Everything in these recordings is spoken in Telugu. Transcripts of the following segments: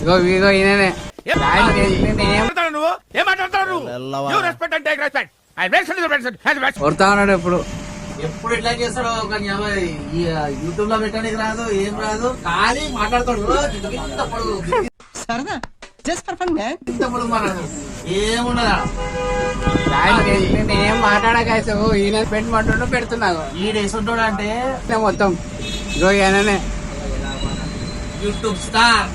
ఇగో ఇగో ఈయననే. కొడతా ఉన్నాడు ఇప్పుడు ఎప్పుడు ఎట్లా చేస్తాడో యూట్యూబ్లో పెట్టడానికి రాదు ఏం రాదు ఖాళీ మాట్లాడతాడు సరదా? జస్ట్ ఫర్ ఫన్ ఇంత పొడుగు మాట్లాడతాడు ఏముండదా? ఏం మాట్లాడకాయసు ఈయన పెట్టమంటుండో పెడుతున్నాను ఈడేసుంటాడు అంటే మొత్తం. ఇగో ఈయననే. YouTube star.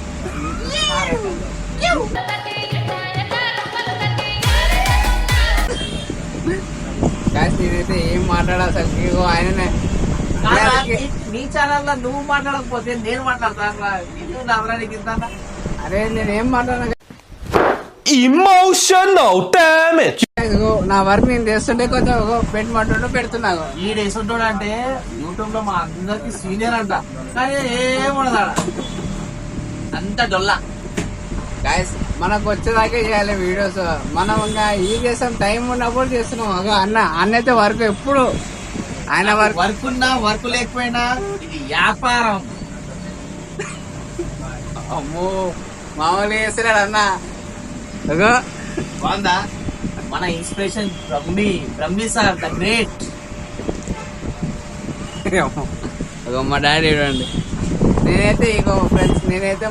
నేనైతే ఏం మాట్లాడా అసలు ఆయననే. నీ- నీ ఛానల్లో నువ్వు మాట్లాడకపోతే నేను మాట్లాడతా నిన్ను నవ్వడానికి ఇంత అరే నేను ఏం మాట్లాడా Emotional damage. ఇగో నా వర్క్ నేను చేస్తుంటే కొంచెం పెట్టమంటుండో పెడుతున్నాను ఈడేసుంటాడు అంటే యూట్యూబ్లో మా అందరికి సీనియర్ అంట. కానీ ఏముండదా అంత డొల్లా. గాయస్ మనకు వచ్చేదాకే చేయాలి వీడియోస్ మనం ఇంకా ఈ చేసాం టైం ఉన్నప్పుడు చేస్తున్నాం. అగో అన్న అన్న అయితే వర్క్ ఎప్పుడు? ఆయన వర్క్ వర్క్ ఉన్నా వర్క్ లేకపోయినా ఇది వ్యాపారం. అమ్మో మామూలుగా చేస్తున్నాడు అన్న. బాగుందా? మన inspiration Brahmi Brahmi sir the great మా డాడీ చూడండి నేనైతే ఇగో ఫ్రెండ్స్ నేనైతే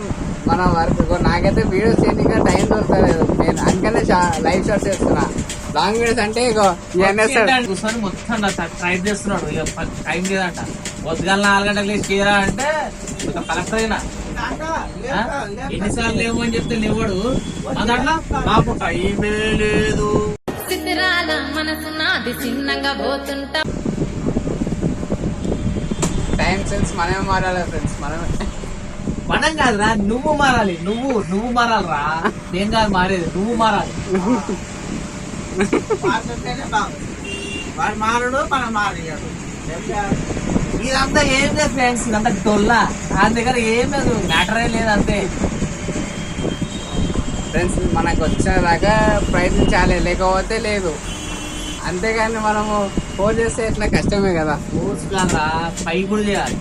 మన వర్క్ నాకైతే వీడియోస్ చేయడానికి టైం దొరకలేదు. నేను అందుకనే లైవ్ షాట్స్ చేస్తున్నా. లాంగ్ వీడియోస్ అంటే ఇగో. కూర్చొని మొత్తం ట్రై చేస్తున్నాడు. ఇక టైం లేదంట. పొద్దుగాల నాలుగు గంటలకు లేచి చేయరా అంటే ఒక కలెక్టర్ అయినా? ఎన్నిసార్లు లేవు అని చెప్తే లేవాడు. నాకు టైమే లేదు. సిద్ధరాల మనసు నాది చిన్నగా పోతుంటా. టైం సెన్స్ మనమే మారాలి ఫ్రెండ్స్ మనమే. మనం కాదురా నువ్వు మారాలి నువ్వు నువ్వు మారాలిరా. నేను కాదు మారేది నువ్వు మారాలి. వాడు మారడు మనం మారడు ఇదంతా ఏం లేదు ఫ్రెండ్స్ ఇదంతా డొల్లా. దాని దగ్గర ఏం లేదు మ్యాటరే లేదు అంతే. ఫ్రెండ్స్ మనకు వచ్చేదాకా ప్రయత్నించాలి లేకపోతే లేదు. అంతేగాని మనము ఫోన్ చేస్తే ఇట్లా కష్టమే కదా. కోర్స్ కాదురా పై కూడా చేయాలి.